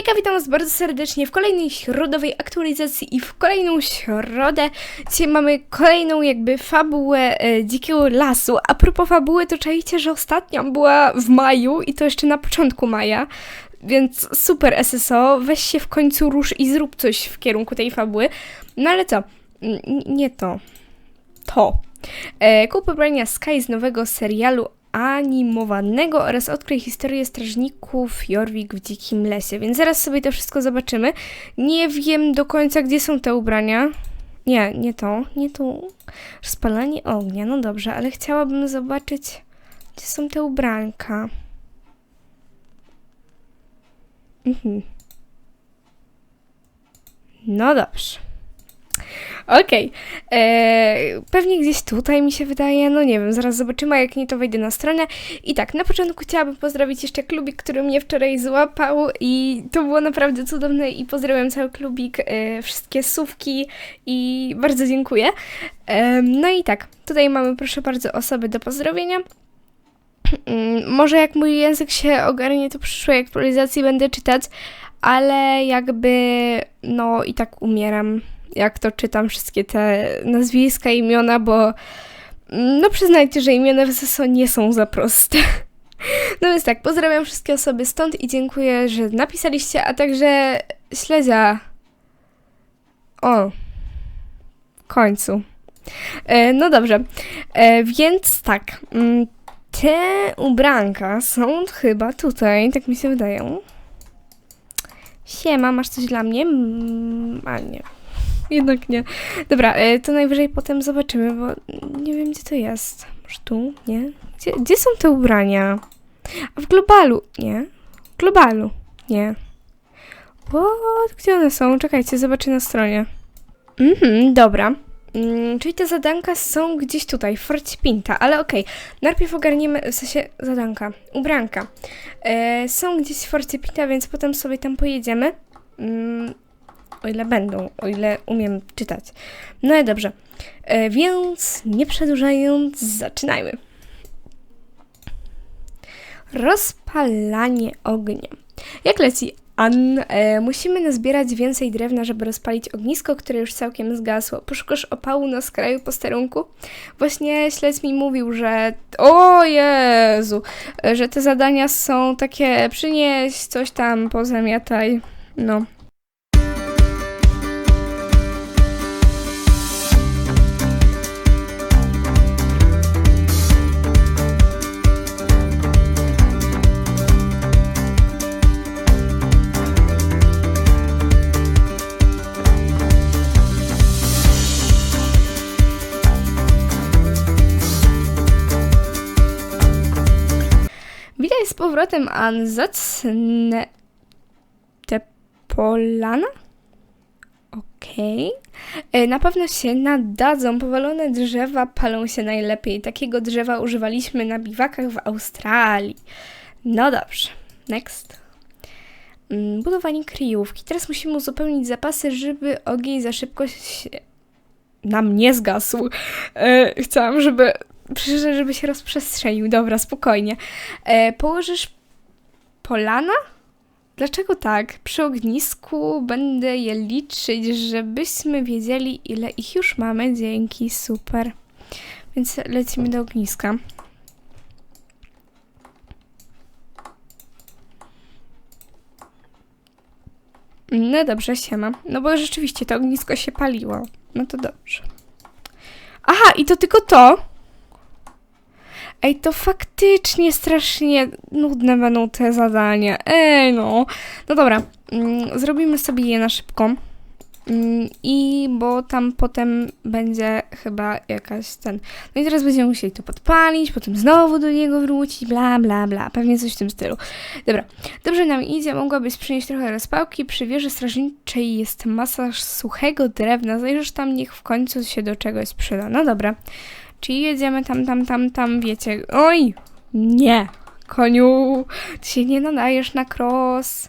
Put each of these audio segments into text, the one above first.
Hejka, witam was bardzo serdecznie w kolejnej środowej aktualizacji i w kolejną środę. Dzisiaj mamy kolejną jakby fabułę e, Dzikiego Lasu. A propos fabuły, to czajcie, że ostatnia była w maju i to jeszcze na początku maja. Więc super SSO, weź się w końcu rusz i zrób coś w kierunku tej fabuły. No ale co? N- nie to. To. E, kup pobrania Sky z nowego serialu animowanego oraz odkryj historię strażników Jorvik w dzikim lesie. Więc zaraz sobie to wszystko zobaczymy. Nie wiem do końca, gdzie są te ubrania. Nie, nie to, nie tu. Spalanie ognia, no dobrze, ale chciałabym zobaczyć, gdzie są te ubranka. Mhm. No dobrze. Okej. Eee, Pewnie gdzieś tutaj mi się wydaje, no nie wiem, zaraz zobaczymy, jak nie to wejdę na stronę. I tak, na początku chciałabym pozdrowić jeszcze klubik, który mnie wczoraj złapał i to było naprawdę cudowne i pozdrawiam cały klubik, e, wszystkie słówki i bardzo dziękuję. Em, no i tak, tutaj mamy proszę bardzo osoby do pozdrowienia. Mm, Może jak mój język się ogarnie, to przyszłej aktualizacji będę czytać, ale jakby, no i tak umieram, jak to czytam wszystkie te nazwiska, imiona, bo mm, no przyznajcie, że imiona w nie są za proste. No więc tak, pozdrawiam wszystkie osoby stąd i dziękuję, że napisaliście, a także śledzia. O, w końcu. E, no dobrze, e, więc tak, mm, te ubranka są chyba tutaj, tak mi się wydają. Siema, masz coś dla mnie? Mm, a nie. Jednak nie. Dobra, e, to najwyżej potem zobaczymy, bo nie wiem, gdzie to jest. Może tu? Nie? Gdzie, gdzie są te ubrania? A w globalu? Nie. W globalu? Nie. What? Gdzie one są? Czekajcie, zobaczę na stronie. Mhm, dobra. Mm, czyli te zadanka są gdzieś tutaj, w Pinta, ale okej. Najpierw ogarniemy, w sensie zadanka, ubranka. E, są gdzieś w Forcie Pinta, więc potem sobie tam pojedziemy. Mm, o ile będą, o ile umiem czytać. No i dobrze. E, więc nie przedłużając, zaczynajmy. Rozpalanie ognia. Jak leci Ann, e, musimy nazbierać więcej drewna, żeby rozpalić ognisko, które już całkiem zgasło. Poszukasz opału na skraju posterunku? Właśnie śledź mi mówił, że o Jezu, że te zadania są takie przynieś coś tam, pozamiataj. No. Powrotem. Zacznę... Te polana? Okej. E, Na pewno się nadadzą. Powalone drzewa palą się najlepiej. Takiego drzewa używaliśmy na biwakach w Australii. No dobrze. Next. Mm, Budowanie kryjówki. Teraz musimy uzupełnić zapasy, żeby ogień za szybko się nam nie zgasł. E, chciałam, żeby Przyszedł, żeby się rozprzestrzenił. Dobra, spokojnie. E, położysz polana? Dlaczego tak? Przy ognisku będę je liczyć, żebyśmy wiedzieli, ile ich już mamy. Dzięki, super. Więc lecimy do ogniska. No dobrze, siema. No bo rzeczywiście to ognisko się paliło. No to dobrze. Aha, i to tylko to? Ej, to faktycznie strasznie nudne będą te zadania. Ej, no. No dobra, mm, zrobimy sobie je na szybko. Mm, I bo tam potem będzie chyba jakaś ten. No i teraz będziemy musieli to podpalić, potem znowu do niego wrócić, bla, bla, bla. Pewnie coś w tym stylu. Dobra, dobrze nam idzie. Mogłabyś przynieść trochę rozpałki. Przy wieży strażniczej jest masa suchego drewna. Zajrzysz tam, niech w końcu się do czegoś przyda. No dobra. Czyli jedziemy tam, tam, tam, tam, wiecie. Oj! Nie! Koniu! Ty się nie nadajesz na cross.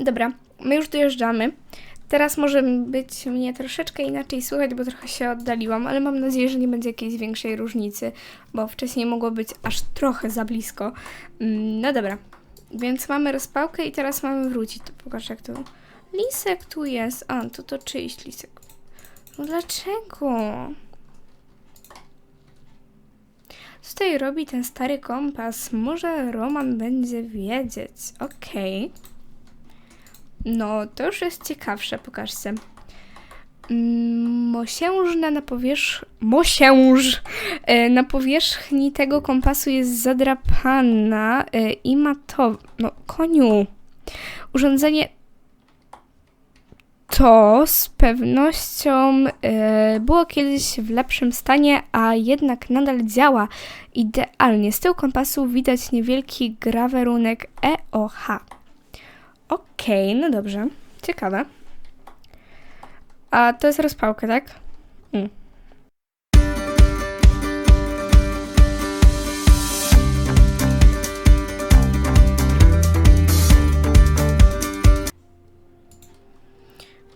Dobra, my już dojeżdżamy. Teraz może być mnie troszeczkę inaczej słychać, bo trochę się oddaliłam, ale mam nadzieję, że nie będzie jakiejś większej różnicy, bo wcześniej mogło być aż trochę za blisko. Mm, No dobra, więc mamy rozpałkę i teraz mamy wrócić. To jak to... Lisek tu jest. A, to to czyjś lisek. No dlaczego? Co tutaj robi ten stary kompas? Może Roman będzie wiedzieć. Okej. No, to już jest ciekawsze, pokażcie. Mm, Mosiężna na powierzchni... Mosięż! E, Na powierzchni tego kompasu jest zadrapana e, i ma to... No, koniu! Urządzenie to z pewnością e, było kiedyś w lepszym stanie, a jednak nadal działa idealnie. Z tyłu kompasu widać niewielki grawerunek EOH. Okej, no dobrze. Ciekawe. A to jest rozpałka, tak? Mm.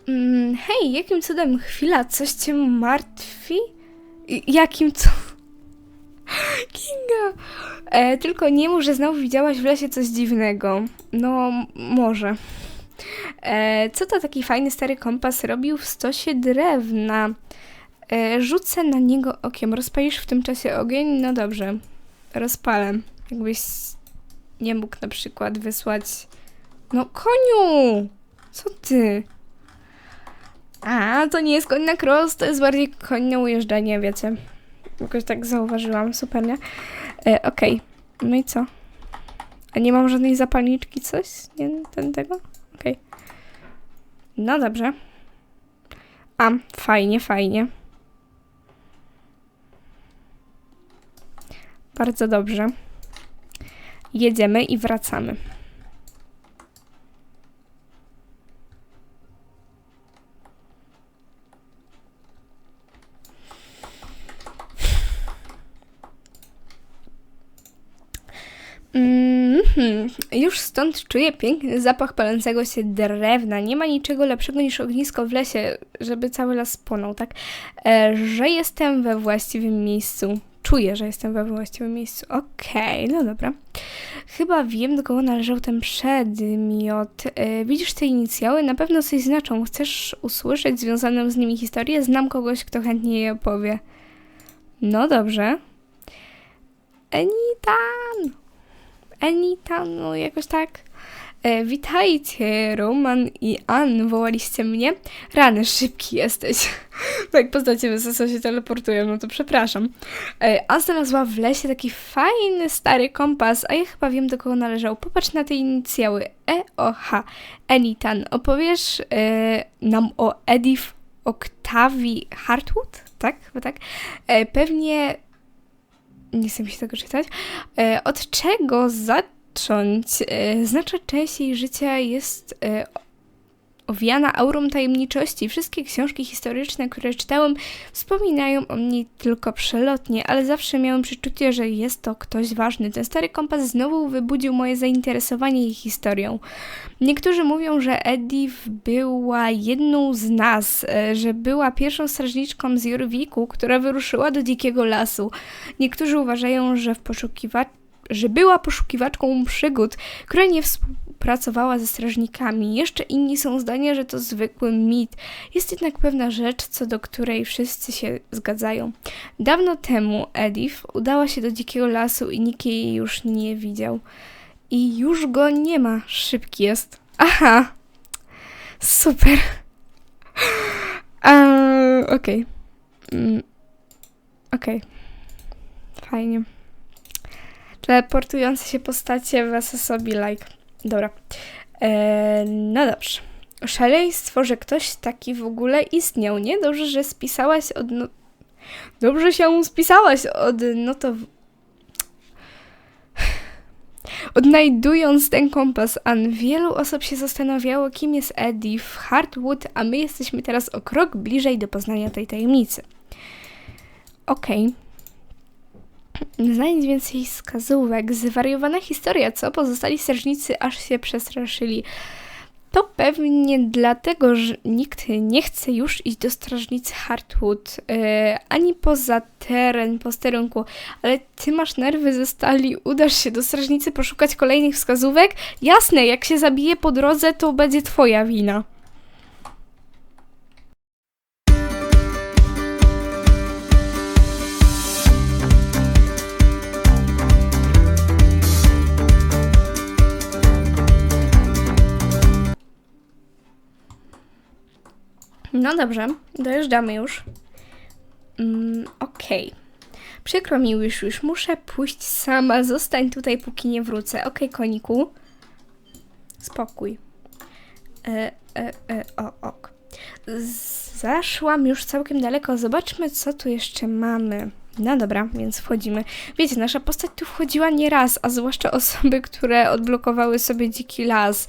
Mm, hej, jakim cudem chwila, coś cię martwi? Jakim co? Kinga! E, tylko nie mów, że znowu widziałaś w lesie coś dziwnego. No, może. E, co to taki fajny stary kompas robił w stosie drewna? E, rzucę na niego okiem. Rozpalisz w tym czasie ogień? No dobrze. Rozpalę. Jakbyś nie mógł na przykład wysłać... No koniu! Co ty? A, to nie jest koń na cross, to jest bardziej koń na ujeżdżanie, wiecie. Jakoś tak zauważyłam, super, nie? E, Okej, no i co? A nie mam żadnej zapalniczki, coś? Nie, ten tego? Okej. No dobrze. A, fajnie, fajnie. Bardzo dobrze. Jedziemy i wracamy. Mhm. Już stąd czuję piękny zapach palącego się drewna. Nie ma niczego lepszego niż ognisko w lesie, żeby cały las spłonął, tak? E, że jestem we właściwym miejscu. Czuję, że jestem we właściwym miejscu. Okej, no dobra. Chyba wiem, do kogo należał ten przedmiot. E, widzisz te inicjały? Na pewno coś znaczą. Chcesz usłyszeć związaną z nimi historię? Znam kogoś, kto chętnie je opowie. No dobrze. Enitan! Anita, no jakoś tak. E, witajcie, Roman i Ann, wołaliście mnie? Rany, szybki jesteś. tak postacie wysoce się teleportują, no to przepraszam. E, Ann znalazła w lesie taki fajny, stary kompas, a ja chyba wiem, do kogo należał. Popatrz na te inicjały. EOH. Enitan, opowiesz e, nam o Edith Octavii Hartwood? Tak? Chyba tak? E, pewnie nie chcę mi się tego czytać. E, od czego zacząć? E, znaczna część jej życia jest e, owiana aurą tajemniczości. Wszystkie książki historyczne, które czytałem, wspominają o niej tylko przelotnie, ale zawsze miałem przeczucie, że jest to ktoś ważny. Ten stary kompas znowu wybudził moje zainteresowanie jej historią. Niektórzy mówią, że Edith była jedną z nas, e, że była pierwszą strażniczką z Jorwiku, która wyruszyła do dzikiego lasu. Niektórzy uważają, że w poszukiwa- że była poszukiwaczką przygód, która nie współpracowała ze strażnikami. Jeszcze inni są zdania, że to zwykły mit. Jest jednak pewna rzecz, co do której wszyscy się zgadzają. Dawno temu Edith udała się do dzikiego lasu i nikt jej już nie widział. I już go nie ma. Szybki jest. Aha. Super. Okej. Mm, Okej. Fajnie. Teleportujące się postacie wesa sobie like. Dobra. Eee, no dobrze. Szaleństwo, że ktoś taki w ogóle istniał, nie? Dobrze, że spisałaś od... No... Dobrze się spisałaś od notow... Odnajdując ten kompas, Ann, wielu osób się zastanawiało, kim jest Eddie w Hardwood, a my jesteśmy teraz o krok bliżej do poznania tej tajemnicy. Okej. Znajdź więcej wskazówek. Zwariowana historia, co? Pozostali strażnicy aż się przestraszyli. To pewnie dlatego, że nikt nie chce już iść do strażnicy Hartwood, e, ani poza teren posterunku, ale ty masz nerwy ze stali, udasz się do strażnicy poszukać kolejnych wskazówek? Jasne, jak się zabije po drodze, to będzie twoja wina. No dobrze, dojeżdżamy już. Mm, Okej. Przykro mi już, już muszę pójść sama. Zostań tutaj, póki nie wrócę. Okej, koniku. Spokój. E, e, e, o, ok. Zaszłam już całkiem daleko. Zobaczmy, co tu jeszcze mamy. No dobra, więc wchodzimy. Wiecie, nasza postać tu wchodziła nie raz, a zwłaszcza osoby, które odblokowały sobie dziki las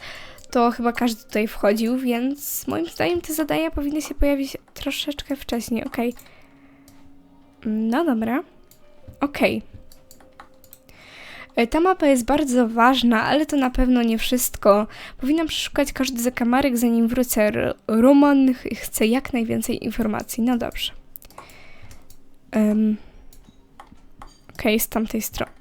to chyba każdy tutaj wchodził, więc moim zdaniem te zadania powinny się pojawić troszeczkę wcześniej, okej. No dobra. Okej. E, Ta mapa jest bardzo ważna, ale to na pewno nie wszystko. Powinnam przeszukać każdy zakamarek, zanim wrócę. Roman ch- chce jak najwięcej informacji. No dobrze. Um. Okej, z tamtej strony.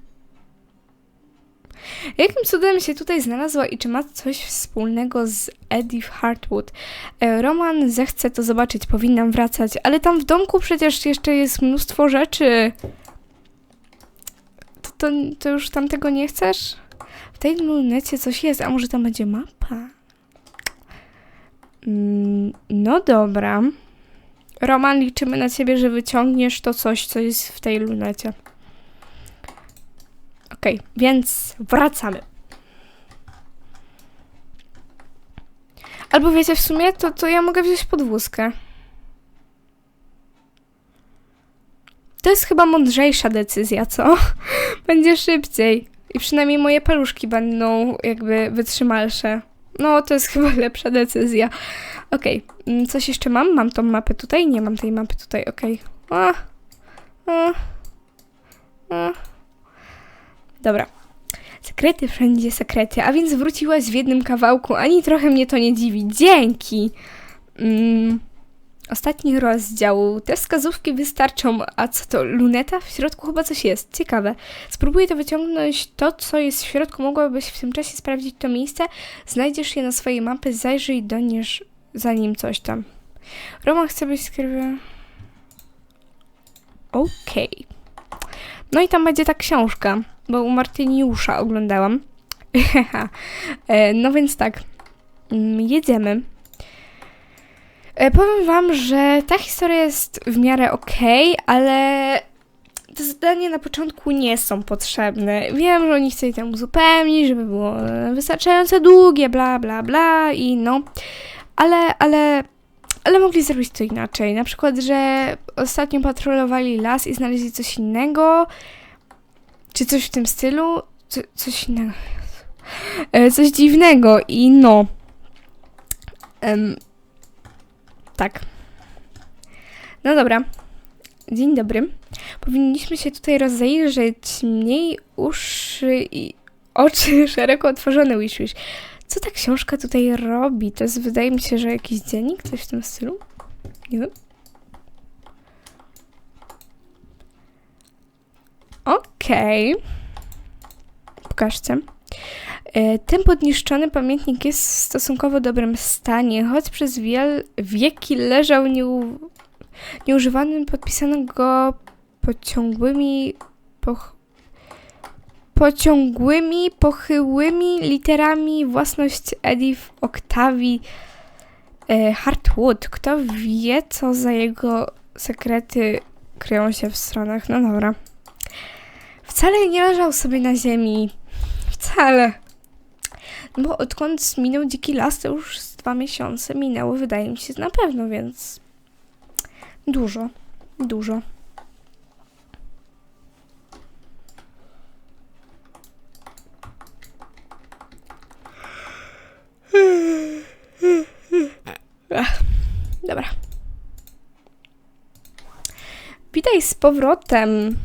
Jakim cudem się tutaj znalazła i czy ma coś wspólnego z Edith Hartwood? E, Roman zechce to zobaczyć, powinnam wracać, ale tam w domku przecież jeszcze jest mnóstwo rzeczy. To, to, to już tamtego nie chcesz? W tej lunecie coś jest, a może tam będzie mapa? Mm, no dobra. Roman, liczymy na ciebie, że wyciągniesz to coś, co jest w tej lunecie. Okej, więc wracamy. Albo wiecie, w sumie to, to ja mogę wziąć podwózkę. To jest chyba mądrzejsza decyzja, co? Będzie szybciej. I przynajmniej moje paluszki będą jakby wytrzymalsze. No, to jest chyba lepsza decyzja. Okej, mm, coś jeszcze mam? Mam tą mapę tutaj? Nie mam tej mapy tutaj, okej. A. Dobra. Sekrety wszędzie sekrety, a więc wróciłaś w jednym kawałku, ani trochę mnie to nie dziwi. Dzięki! Mm, ostatni rozdział. Te wskazówki wystarczą. A co to? Luneta? W środku chyba coś jest. Ciekawe. Spróbuję to wyciągnąć. To, co jest w środku, mogłabyś w tym czasie sprawdzić to miejsce. Znajdziesz je na swojej mapie, zajrzyj do niej zanim coś tam. Roma chce być skrywy. Okej. No i tam będzie ta książka, bo u Martyniusza oglądałam. E, no więc tak, Mm, jedziemy. E, powiem wam, że ta historia jest w miarę okej, ale te zadania na początku nie są potrzebne. Wiem, że oni chcieli tam uzupełnić, żeby było e, wystarczająco długie, bla, bla, bla i no. Ale, ale, ale mogli zrobić to inaczej. Na przykład, że ostatnio patrolowali las i znaleźli coś innego, czy coś w tym stylu, co, coś innego. E, coś dziwnego i no. Em, tak. No dobra. Dzień dobry. Powinniśmy się tutaj rozejrzeć mniej uszy i oczy szeroko otworzone, wish, wish. Co ta książka tutaj robi? To jest, wydaje mi się, że jakiś dziennik, coś w tym stylu? Nie wiem. Okej. Pokażcie. E, Ten podniszczony pamiętnik jest w stosunkowo dobrym stanie, choć przez wieki leżał nieu- nieużywany, podpisano go pociągłymi, poch- pociągłymi, pochyłymi literami własność Edith Octavii e, Hartwood. Kto wie, co za jego sekrety kryją się w stronach. No dobra. Wcale nie leżał sobie na ziemi. Wcale. No Bo odkąd minął dziki las, to już z dwa miesiące minęło, wydaje mi się, na pewno, więc dużo, dużo. Dobra. Witaj z powrotem.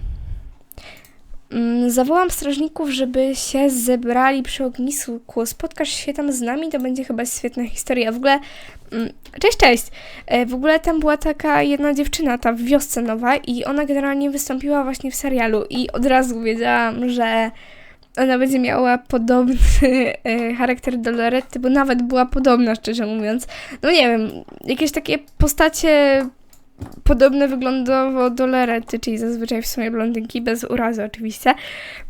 Mm, Zawołam strażników, żeby się zebrali przy ognisku. Spotkasz się tam z nami, to będzie chyba świetna historia. W ogóle, mm, cześć, cześć. E, W ogóle tam była taka jedna dziewczyna, ta w wiosce nowa i ona generalnie wystąpiła właśnie w serialu i od razu wiedziałam, że ona będzie miała podobny e, charakter do Loretty, bo nawet była podobna, szczerze mówiąc. No nie wiem, jakieś takie postacie podobne wyglądowo do Loretty, czyli zazwyczaj w sumie blondynki, bez urazy oczywiście.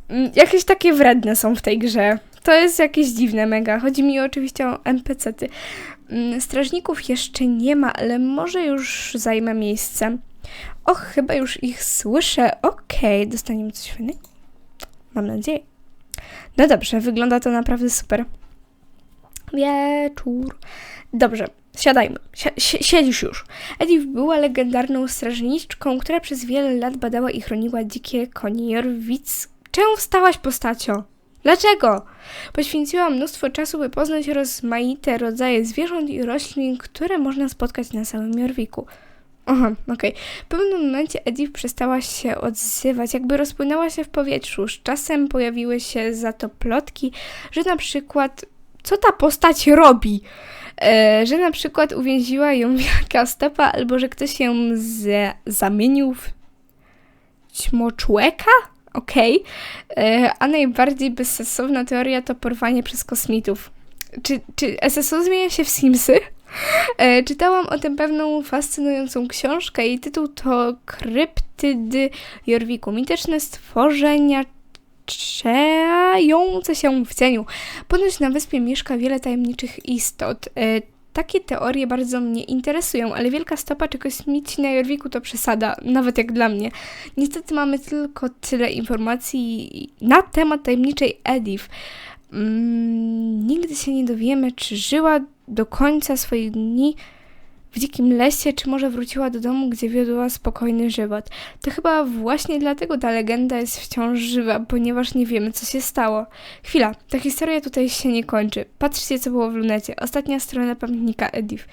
Mm, Jakieś takie wredne są w tej grze. To jest jakieś dziwne mega. Chodzi mi oczywiście o NPC-ty. Mm, Strażników jeszcze nie ma, ale może już zajmę miejsce. Och, chyba już ich słyszę. Okej, dostaniemy coś fajnego. Mam nadzieję. No dobrze, wygląda to naprawdę super. Wieczór. Dobrze, siadajmy. Si- si- siedzisz już. Edith była legendarną strażniczką, która przez wiele lat badała i chroniła dzikie konie Jorwic. Czemu wstałaś postacio? Dlaczego? Poświęciła mnóstwo czasu, by poznać rozmaite rodzaje zwierząt i roślin, które można spotkać na całym Jorwiku. Aha, okej. W pewnym momencie Edith przestała się odzywać, jakby rozpłynęła się w powietrzu. Z czasem pojawiły się za to plotki, że na przykład co ta postać robi? E, że na przykład uwięziła ją wielka stopa, albo że ktoś ją z- zamienił w ćmoczłeka? Okej. E, A najbardziej bezsensowna teoria to porwanie przez kosmitów. Czy, czy SSO zmienia się w Simsy? E, czytałam o tym pewną fascynującą książkę. Jej tytuł to Kryptydy Jorwiku. Mityczne stworzenia trzające się w cieniu. Ponoć na wyspie mieszka wiele tajemniczych istot. E, takie teorie bardzo mnie interesują, ale wielka stopa czy kosmici na Jorwiku to przesada, nawet jak dla mnie. Niestety mamy tylko tyle informacji na temat tajemniczej Edith. Mm, nigdy się nie dowiemy, czy żyła do końca swoich dni w dzikim lesie, czy może wróciła do domu, gdzie wiodła spokojny żywot. To chyba właśnie dlatego ta legenda jest wciąż żywa, ponieważ nie wiemy, co się stało. Chwila, ta historia tutaj się nie kończy. Patrzcie, co było w lunecie. Ostatnia strona pamiętnika Edith.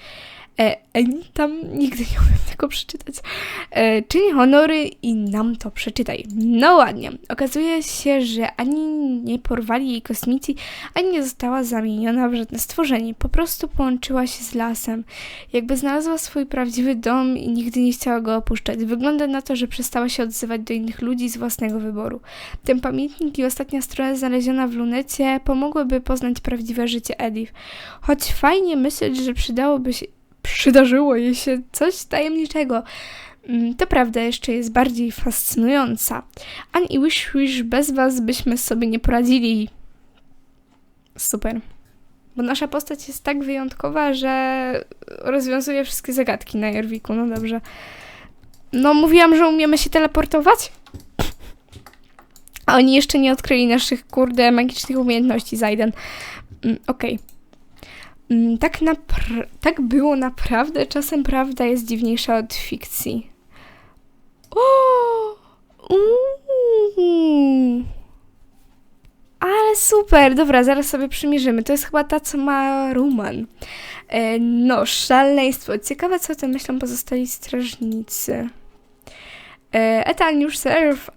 E, Eni tam nigdy nie umiem tego przeczytać. E, czyń honory i nam to przeczytaj. No ładnie. Okazuje się, że ani nie porwali jej kosmici, ani nie została zamieniona w żadne stworzenie. Po prostu połączyła się z lasem. Jakby znalazła swój prawdziwy dom i nigdy nie chciała go opuszczać. Wygląda na to, że przestała się odzywać do innych ludzi z własnego wyboru. Ten pamiętnik i ostatnia strona znaleziona w lunecie pomogłyby poznać prawdziwe życie Edith. Choć fajnie myśleć, że przydałoby się, przydarzyło jej się coś tajemniczego. Mm, To prawda jeszcze jest bardziej fascynująca. An i Wish Wish bez was byśmy sobie nie poradzili. Super. Bo nasza postać jest tak wyjątkowa, że rozwiązuje wszystkie zagadki na Jorwiku. No dobrze. No, mówiłam, że umiemy się teleportować? A oni jeszcze nie odkryli naszych, kurde, magicznych umiejętności, Zajden. Mm, Okej. Mm, Tak, napr- tak było naprawdę. Czasem prawda jest dziwniejsza od fikcji. O! Uuu. Ale super, dobra, zaraz sobie przymierzymy. To jest chyba ta, co ma Ruman. E, no, szaleństwo. Ciekawe, co o tym myślą pozostali strażnicy. E, Etan już serve.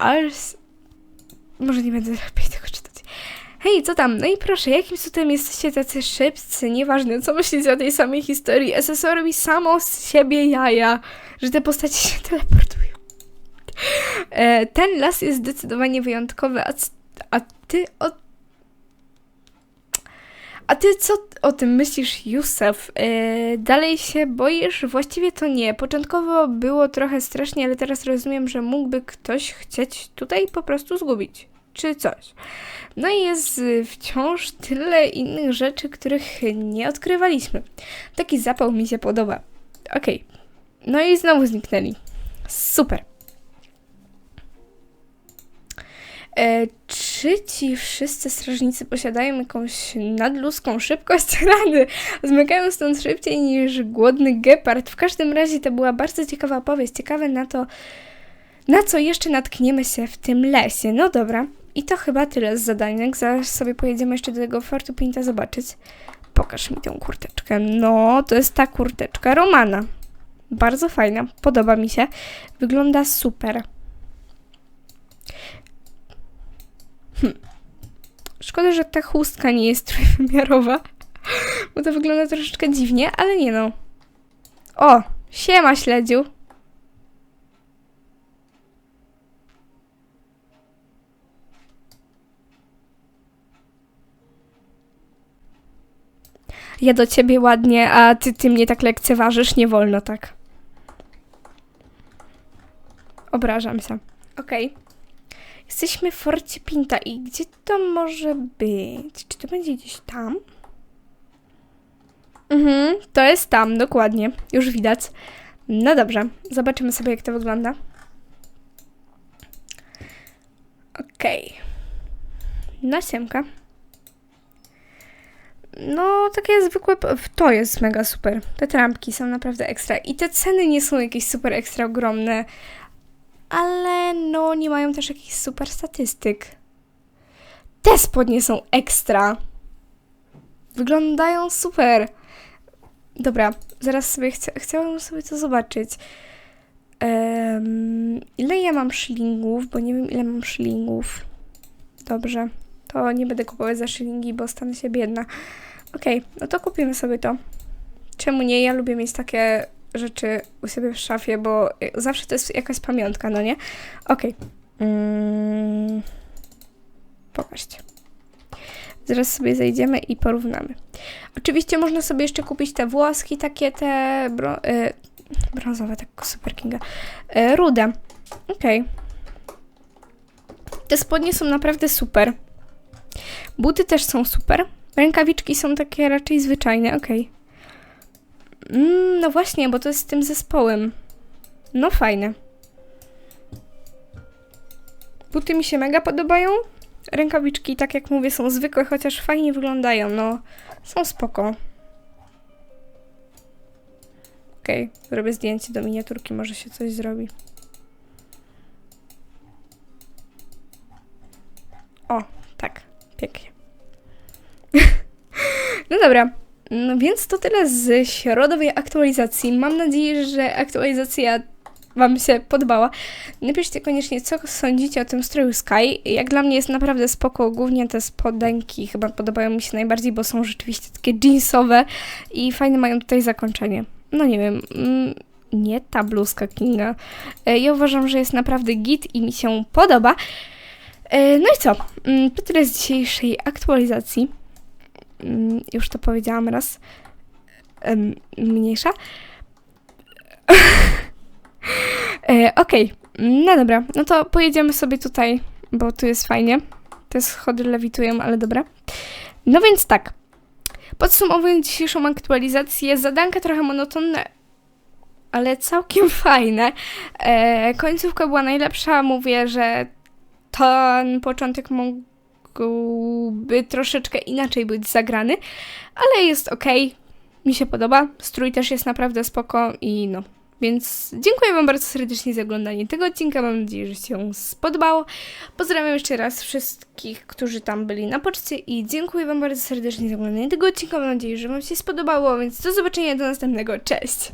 Może nie będę lepiej tego czytać. Hej, co tam? No i proszę, jakim cudem jesteście tacy szybcy? Nieważne, co myślicie o tej samej historii. SSO robi samo z siebie jaja, że te postacie się teleportują. E, ten las jest zdecydowanie wyjątkowy, a, a ty o... A ty co o tym myślisz, Józef? E, dalej się boisz? Właściwie to nie. Początkowo było trochę strasznie, ale teraz rozumiem, że mógłby ktoś chcieć tutaj po prostu zgubić. Czy coś. No i jest y, wciąż tyle innych rzeczy, których nie odkrywaliśmy. Taki zapał mi się podoba. Okej. No i znowu zniknęli. Super. E, czy ci wszyscy strażnicy posiadają jakąś nadludzką szybkość rany? Zmykają stąd szybciej niż głodny gepard. W każdym razie to była bardzo ciekawa opowieść. Ciekawe na to, na co jeszcze natkniemy się w tym lesie. No dobra. I to chyba tyle z zadanek. Zaraz sobie pojedziemy jeszcze do tego Fortu Pinta zobaczyć. Pokaż mi tę kurteczkę. No, to jest ta kurteczka Romana. Bardzo fajna. Podoba mi się. Wygląda super. Hm. Szkoda, że ta chustka nie jest trójwymiarowa, bo to wygląda troszeczkę dziwnie, ale nie no. O, siema śledziu. Ja do ciebie ładnie, a ty, ty mnie tak lekceważysz, nie wolno tak. Obrażam się. Okej. Jesteśmy w Forcie Pinta i gdzie to może być? Czy to będzie gdzieś tam? Mhm, to jest tam, dokładnie. Już widać. No dobrze, zobaczymy sobie jak to wygląda. Okej. No siemka. No, takie zwykłe. To jest mega super. Te trampki są naprawdę ekstra. I te ceny nie są jakieś super ekstra ogromne, ale no, nie mają też jakichś super statystyk. Te spodnie są ekstra. Wyglądają super. Dobra, zaraz sobie chcę, chciałabym sobie to zobaczyć. Em, ile ja mam szylingów, bo nie wiem ile mam szylingów. Dobrze, to nie będę kupować za szylingi, bo stanę się biedna. Okej, no to kupimy sobie to. Czemu nie? Ja lubię mieć takie rzeczy u siebie w szafie, bo zawsze to jest jakaś pamiątka, no nie? Okej. Mm. Pokażcie. Zaraz sobie zejdziemy i porównamy. Oczywiście można sobie jeszcze kupić te włoski, takie te y, brązowe, tak super kinga. Y, rude. Okej. Te spodnie są naprawdę super. Buty też są super. Rękawiczki są takie raczej zwyczajne, okej. Mm, no właśnie, bo to jest z tym zespołem. No fajne. Buty mi się mega podobają. Rękawiczki, tak jak mówię, są zwykłe, chociaż fajnie wyglądają. No, są spoko. Okej, zrobię zdjęcie do miniaturki, może się coś zrobi. O, tak, pięknie. No dobra, no więc to tyle z środowej aktualizacji. Mam nadzieję, że aktualizacja Wam się podobała. Napiszcie koniecznie, co sądzicie o tym stroju Sky. Jak dla mnie jest naprawdę spoko, głównie te spodenki chyba podobają mi się najbardziej, bo są rzeczywiście takie jeansowe i fajne mają tutaj zakończenie. No nie wiem, mm, nie ta bluzka Kinga. E, Ja uważam, że jest naprawdę git i mi się podoba. E, No i co? Mm, To tyle z dzisiejszej aktualizacji. Mm, Już to powiedziałam raz. Mniejsza. E, Okej, no dobra, no to pojedziemy sobie tutaj, bo tu jest fajnie. Te schody lewitują, ale dobra. No więc tak. Podsumowując dzisiejszą aktualizację, zadanka trochę monotonne, ale całkiem fajne. E, końcówka była najlepsza. Mówię, że ten początek mógłby troszeczkę inaczej być zagrany, ale jest ok. Mi się podoba. Strój też jest naprawdę spoko i no. Więc dziękuję Wam bardzo serdecznie za oglądanie tego odcinka. Mam nadzieję, że się spodobało. Pozdrawiam jeszcze raz wszystkich, którzy tam byli na poczcie i dziękuję Wam bardzo serdecznie za oglądanie tego odcinka. Mam nadzieję, że Wam się spodobało, więc do zobaczenia do następnego. Cześć!